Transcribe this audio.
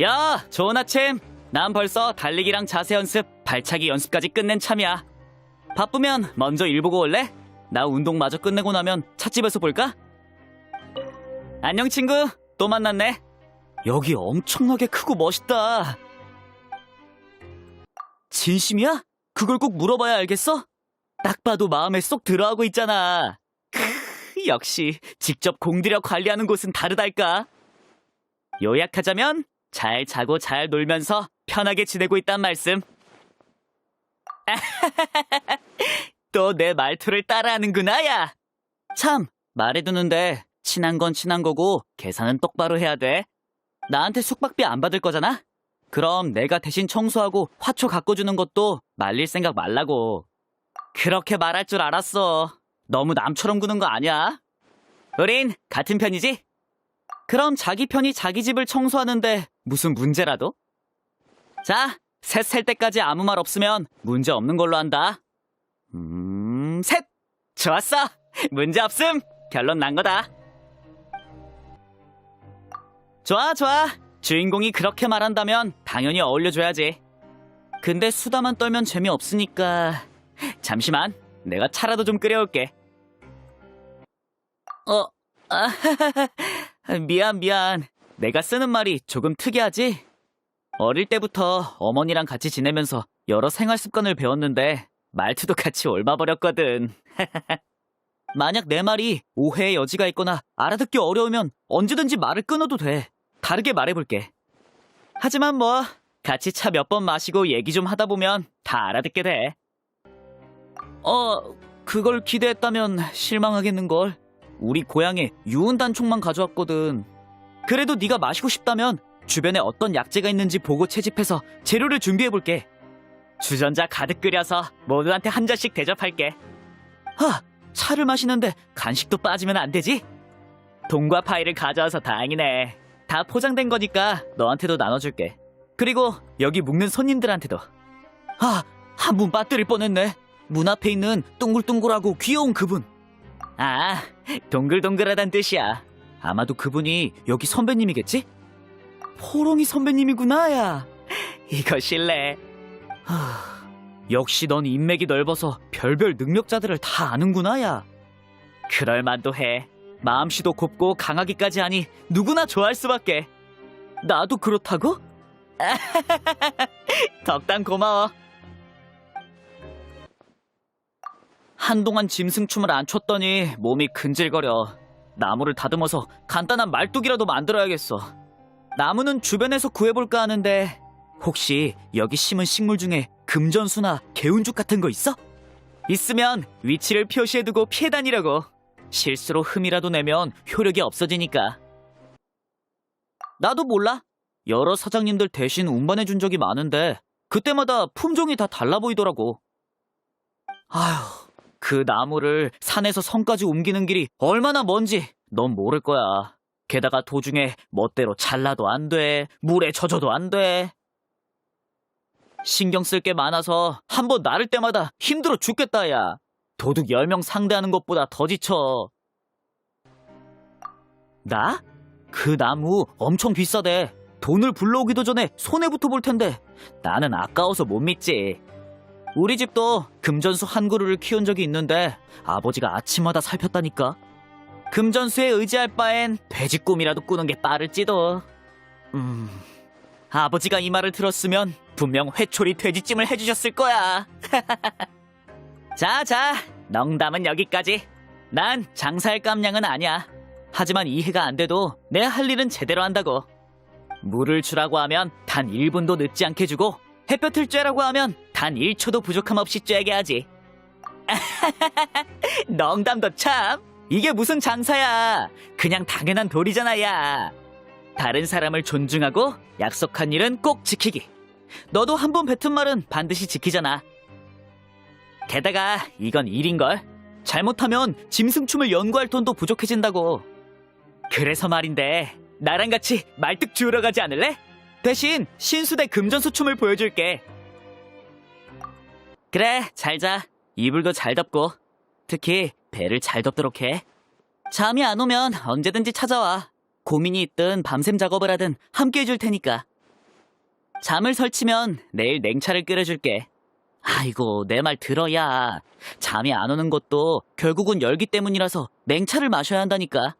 야, 좋은 아침. 난 벌써 달리기랑 자세 연습, 발차기 연습까지 끝낸 참이야. 바쁘면 먼저 일 보고 올래? 나 운동 마저 끝내고 나면 찻집에서 볼까? 안녕 친구, 또 만났네. 여기 엄청나게 크고 멋있다. 진심이야? 그걸 꼭 물어봐야 알겠어? 딱 봐도 마음에 쏙 들어하고 있잖아. 크, 역시 직접 공들여 관리하는 곳은 다르달까. 요약하자면 잘 자고 잘 놀면서 편하게 지내고 있단 말씀. 또 내 말투를 따라하는구나, 야. 참, 말해두는데 친한 건 친한 거고 계산은 똑바로 해야 돼. 나한테 숙박비 안 받을 거잖아? 그럼 내가 대신 청소하고 화초 갖고 주는 것도 말릴 생각 말라고. 그렇게 말할 줄 알았어. 너무 남처럼 구는 거 아니야? 우린 같은 편이지? 그럼 자기 편이 자기 집을 청소하는데 무슨 문제라도? 자, 셋 셀 때까지 아무 말 없으면 문제 없는 걸로 한다. 음, 셋! 좋았어! 문제 없음! 결론 난 거다. 좋아, 좋아. 주인공이 그렇게 말한다면 당연히 어울려줘야지. 근데 수다만 떨면 재미없으니까. 잠시만, 내가 차라도 좀 끓여올게. 어, 아, 미안, 미안. 내가 쓰는 말이 조금 특이하지? 어릴 때부터 어머니랑 같이 지내면서 여러 생활 습관을 배웠는데 말투도 같이 옮아버렸거든. 만약 내 말이 오해의 여지가 있거나 알아듣기 어려우면 언제든지 말을 끊어도 돼. 다르게 말해볼게. 하지만 뭐, 같이 차 몇 번 마시고 얘기 좀 하다 보면 다 알아듣게 돼. 어, 그걸 기대했다면 실망하겠는걸. 우리 고향에 유은 단총만 가져왔거든. 그래도 네가 마시고 싶다면 주변에 어떤 약재가 있는지 보고 채집해서 재료를 준비해볼게. 주전자 가득 끓여서 모두한테 한 잔씩 대접할게. 하, 차를 마시는데 간식도 빠지면 안 되지? 동과 파이를 가져와서 다행이네. 다 포장된 거니까 너한테도 나눠줄게. 그리고 여기 묵는 손님들한테도. 아, 한 분 빠뜨릴 뻔했네. 문 앞에 있는 둥글둥글하고 귀여운 그분. 아, 동글동글하단 뜻이야. 아마도 그분이 여기 선배님이겠지? 포롱이 선배님이구나, 야. 이거 실례. 하, 역시 넌 인맥이 넓어서 별별 능력자들을 다 아는구나, 야. 그럴만도 해. 마음씨도 곱고 강하기까지 하니 누구나 좋아할 수밖에. 나도 그렇다고? 덕담 고마워. 한동안 짐승춤을 안 췄더니 몸이 근질거려. 나무를 다듬어서 간단한 말뚝이라도 만들어야겠어. 나무는 주변에서 구해볼까 하는데 혹시 여기 심은 식물 중에 금전수나 개운죽 같은 거 있어? 있으면 위치를 표시해두고 피해 다니려고. 실수로 흠이라도 내면 효력이 없어지니까. 나도 몰라. 여러 사장님들 대신 운반해준 적이 많은데 그때마다 품종이 다 달라 보이더라고. 아휴, 그 나무를 산에서 성까지 옮기는 길이 얼마나 먼지 넌 모를 거야. 게다가 도중에 멋대로 잘라도 안 돼, 물에 젖어도 안 돼. 신경 쓸 게 많아서 한 번 나를 때마다 힘들어 죽겠다, 야. 도둑 10명 상대하는 것보다 더 지쳐. 나? 그 나무 엄청 비싸대. 돈을 불러오기도 전에 손해부터 볼 텐데 나는 아까워서 못 믿지. 우리 집도 금전수 한 그루를 키운 적이 있는데 아버지가 아침마다 살폈다니까. 금전수에 의지할 바엔 돼지 꿈이라도 꾸는 게 빠를지도. 음, 아버지가 이 말을 들었으면 분명 회초리 돼지찜을 해주셨을 거야. 자, 자, 농담은 여기까지. 난 장사할 깜냥은 아니야. 하지만 이해가 안 돼도 내 할 일은 제대로 한다고. 물을 주라고 하면 단 1분도 늦지 않게 주고 햇볕을 쬐라고 하면 단 1초도 부족함 없이 쬐게 하지. 농담도 참. 이게 무슨 장사야. 그냥 당연한 도리잖아, 야. 다른 사람을 존중하고 약속한 일은 꼭 지키기. 너도 한 번 뱉은 말은 반드시 지키잖아. 게다가 이건 일인걸. 잘못하면 짐승춤을 연구할 돈도 부족해진다고. 그래서 말인데 나랑 같이 말뚝 주우러 가지 않을래? 대신 신수대 금전수춤을 보여줄게. 그래, 잘 자. 이불도 잘 덮고. 특히 배를 잘 덮도록 해. 잠이 안 오면 언제든지 찾아와. 고민이 있든 밤샘 작업을 하든 함께 해줄 테니까. 잠을 설치면 내일 냉차를 끓여줄게. 아이고, 내 말 들어야. 잠이 안 오는 것도 결국은 열기 때문이라서 냉차를 마셔야 한다니까.